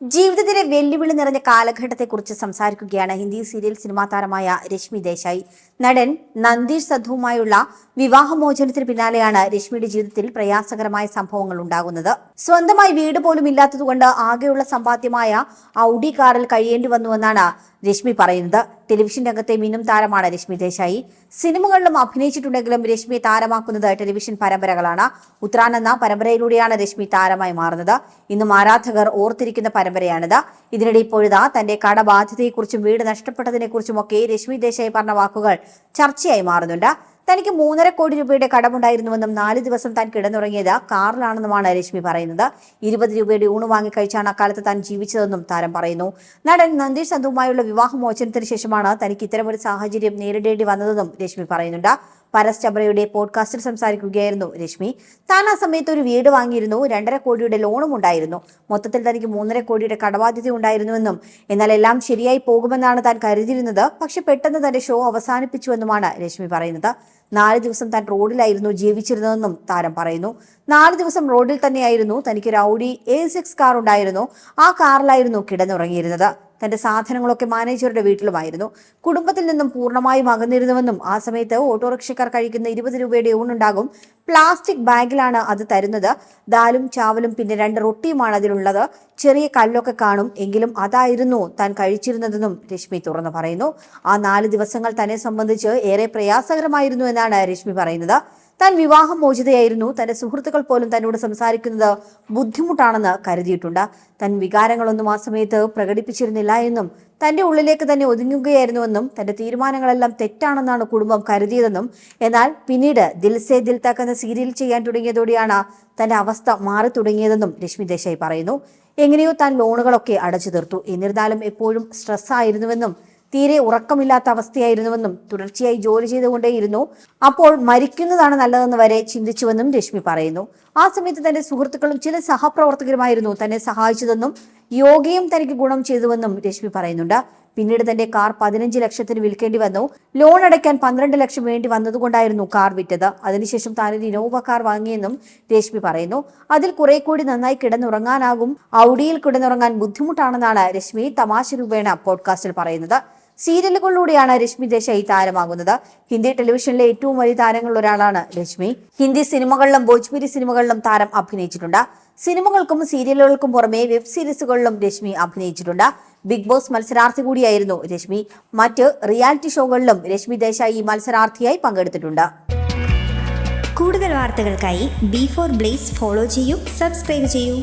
ജീവിതത്തിലെ വെല്ലുവിളി നിറഞ്ഞ കാലഘട്ടത്തെക്കുറിച്ച് സംസാരിക്കുകയാണ് ഹിന്ദി സീരിയൽ സിനിമാ താരമായ രശ്മി ദേശായി. നടൻ നന്ദീഷ് സദ്ധുവുമായുള്ള വിവാഹമോചനത്തിന് പിന്നാലെയാണ് രശ്മിയുടെ ജീവിതത്തിൽ പ്രയാസകരമായ സംഭവങ്ങൾ ഉണ്ടാകുന്നത്. സ്വന്തമായി വീട് പോലും ഇല്ലാത്തതുകൊണ്ട് ആകെയുള്ള സമ്പാദ്യമായ ഔഡി കാറിൽ കഴിയേണ്ടി വന്നുവെന്നാണ് രശ്മി പറയുന്നത്. ടെലിവിഷൻ രംഗത്തെ മിന്നും താരമാണ് രശ്മി ദേശായി. സിനിമകളിലും അഭിനയിച്ചിട്ടുണ്ടെങ്കിലും രശ്മിയെ താരമാക്കുന്നത് ടെലിവിഷൻ പരമ്പരകളാണ്. ഉത്രാൻ എന്ന പരമ്പരയിലൂടെയാണ് രശ്മി താരമായി മാറുന്നത്. ഇന്നും ആരാധകർ ഓർത്തിരിക്കുന്ന പരമ്പരയാണിത്. ഇതിനിടെ ഇപ്പോഴിതാ തന്റെ കടബാധ്യതയെക്കുറിച്ചും വീട് നഷ്ടപ്പെട്ടതിനെക്കുറിച്ചുമൊക്കെ രശ്മി ദേശായി പറഞ്ഞ വാക്കുകൾ ചർച്ചയായി മാറുന്നുണ്ട്. തനിക്ക് മൂന്നര കോടി രൂപയുടെ കടമുണ്ടായിരുന്നുവെന്നും നാല് ദിവസം താൻ കിടന്നുറങ്ങിയത് കാറിലാണെന്നുമാണ് രശ്മി പറയുന്നത്. ഇരുപത് രൂപയുടെ ഊണ് വാങ്ങി കഴിച്ചാണ് അക്കാലത്ത് താൻ ജീവിച്ചതെന്നും താരം പറയുന്നു. നടൻ നന്ദീഷ് സന്ധുവുമായുള്ള വിവാഹമോചനത്തിന് ശേഷമാണ് തനിക്ക് ഇത്തരമൊരു സാഹചര്യം നേരിടേണ്ടി വന്നതെന്നും രശ്മി പറയുന്നുണ്ട്. പരസ് ചബ്രയുടെ പോഡ്കാസ്റ്റിൽ സംസാരിക്കുകയായിരുന്നു രശ്മി. താൻ ആ സമയത്ത് ഒരു വീട് വാങ്ങിയിരുന്നു. രണ്ടര കോടിയുടെ ലോണും ഉണ്ടായിരുന്നു. മൊത്തത്തിൽ തനിക്ക് മൂന്നര കോടിയുടെ കടബാധ്യത ഉണ്ടായിരുന്നുവെന്നും എന്നാൽ എല്ലാം ശരിയായി പോകുമെന്നാണ് താൻ കരുതിയിരുന്നത്. പക്ഷെ പെട്ടെന്ന് തന്റെ ഷോ അവസാനിപ്പിച്ചുവെന്നുമാണ് രശ്മി പറയുന്നത്. നാല് ദിവസം താൻ റോഡിലായിരുന്നു ജീവിച്ചിരുന്നതെന്നും താരം പറയുന്നു. നാല് ദിവസം റോഡിൽ തന്നെയായിരുന്നു. തനിക്ക് ഔഡി എ സിക്സ് കാർ ഉണ്ടായിരുന്നു. ആ കാറിലായിരുന്നു കിടന്നുറങ്ങിയിരുന്നത്. തന്റെ സാധനങ്ങളൊക്കെ മാനേജറുടെ വീട്ടിലുമായിരുന്നു. കുടുംബത്തിൽ നിന്നും പൂർണമായും അകന്നിരുന്നുവെന്നും ആ സമയത്ത് ഓട്ടോറിക്ഷക്കാർ കഴിക്കുന്ന ഇരുപത് രൂപയുടെ ഊണുണ്ടാകും. പ്ലാസ്റ്റിക് ബാഗിലാണ് അത് തരുന്നത്. ദാലും ചാവലും പിന്നെ രണ്ട് റൊട്ടിയുമാണ് അതിലുള്ളത്. ചെറിയ കല്ലൊക്കെ കാണും. എങ്കിലും അതായിരുന്നു താൻ കഴിച്ചിരുന്നതെന്നും രശ്മി തുറന്നു പറയുന്നു. ആ നാല് ദിവസങ്ങൾ തന്നെ സംബന്ധിച്ച് ഏറെ പ്രയാസകരമായിരുന്നു എന്നാണ് രശ്മി പറയുന്നത്. താൻ വിവാഹം മോചിതയായിരുന്നു തന്റെ സുഹൃത്തുക്കൾ പോലും തന്നോട് സംസാരിക്കുന്നത് ബുദ്ധിമുട്ടാണെന്ന് കരുതിയിട്ടുണ്ട്. തൻ വികാരങ്ങളൊന്നും ആ സമയത്ത് പ്രകടിപ്പിച്ചിരുന്നില്ല എന്നും തന്റെ ഉള്ളിലേക്ക് തന്നെ ഒതുങ്ങുകയായിരുന്നുവെന്നും തന്റെ തീരുമാനങ്ങളെല്ലാം തെറ്റാണെന്നാണ് കുടുംബം കരുതിയതെന്നും എന്നാൽ പിന്നീട് ദിൽസേ ദിൽ തക് എന്ന സീരിയൽ ചെയ്യാൻ തുടങ്ങിയതോടെയാണ് തന്റെ അവസ്ഥ മാറി തുടങ്ങിയതെന്നും രശ്മി ദേശായി പറയുന്നു. എങ്ങനെയോ താൻ ലോണുകളൊക്കെ അടച്ചു തീർത്തു. എന്നിരുന്നാലും എപ്പോഴും സ്ട്രെസ് ആയിരുന്നുവെന്നും തീരെ ഉറക്കമില്ലാത്ത അവസ്ഥയായിരുന്നുവെന്നും തുടർച്ചയായി ജോലി ചെയ്തുകൊണ്ടേയിരുന്നു. അപ്പോൾ മരിക്കുന്നതാണ് നല്ലതെന്ന് വരെ ചിന്തിച്ചുവെന്നും രശ്മി പറയുന്നു. ആ സമയത്ത് തന്റെ സുഹൃത്തുക്കളും ചില സഹപ്രവർത്തകരുമായിരുന്നു തന്നെ സഹായിച്ചതെന്നും യോഗയും തനിക്ക് ഗുണം ചെയ്തുവെന്നും രശ്മി പറയുന്നുണ്ട്. പിന്നീട് തന്റെ കാർ പതിനഞ്ച് ലക്ഷത്തിന് വിൽക്കേണ്ടി വന്നു. ലോൺ അടയ്ക്കാൻ പന്ത്രണ്ട് ലക്ഷം വേണ്ടി വന്നതുകൊണ്ടായിരുന്നു കാർ വിറ്റത്. അതിനുശേഷം താൻ ഒരു ഇനോവ കാർ വാങ്ങിയെന്നും രശ്മി പറയുന്നു. അതിൽ കുറെ കൂടി നന്നായി കിടന്നുറങ്ങാനാകും ഔഡിയിൽ കിടന്നുറങ്ങാൻ ബുദ്ധിമുട്ടാണെന്നാണ് രശ്മി തമാശ രൂപേണ പോഡ്കാസ്റ്റിൽ പറയുന്നത്. സീരിയലുകളിലൂടെയാണ് രശ്മി ദേശായി താരമാകുന്നത് ഹിന്ദി ടെലിവിഷനിലെ ഏറ്റവും വലിയ താരങ്ങളിൽ ഒരാളാണ് രശ്മി. ഹിന്ദി സിനിമകളിലും ഭോജ്പുരി സിനിമകളിലും താരം അഭിനയിച്ചിട്ടുണ്ട്. സിനിമകൾക്കും സീരിയലുകൾക്കും പുറമെ വെബ് സീരീസുകളിലും രശ്മി അഭിനയിച്ചിട്ടുണ്ട്. ബിഗ് ബോസ് മത്സരാർത്ഥി കൂടിയായിരുന്നു രശ്മി. മറ്റ് റിയാലിറ്റി ഷോകളിലും രശ്മി ദേശായി മത്സരാർത്ഥിയായി പങ്കെടുത്തിട്ടുണ്ട്. കൂടുതൽ വാർത്തകൾക്കായി ബി ഫോർ ബ്ലേസ് ഫോളോ ചെയ്യൂ സബ്സ്ക്രൈബ് ചെയ്യൂ.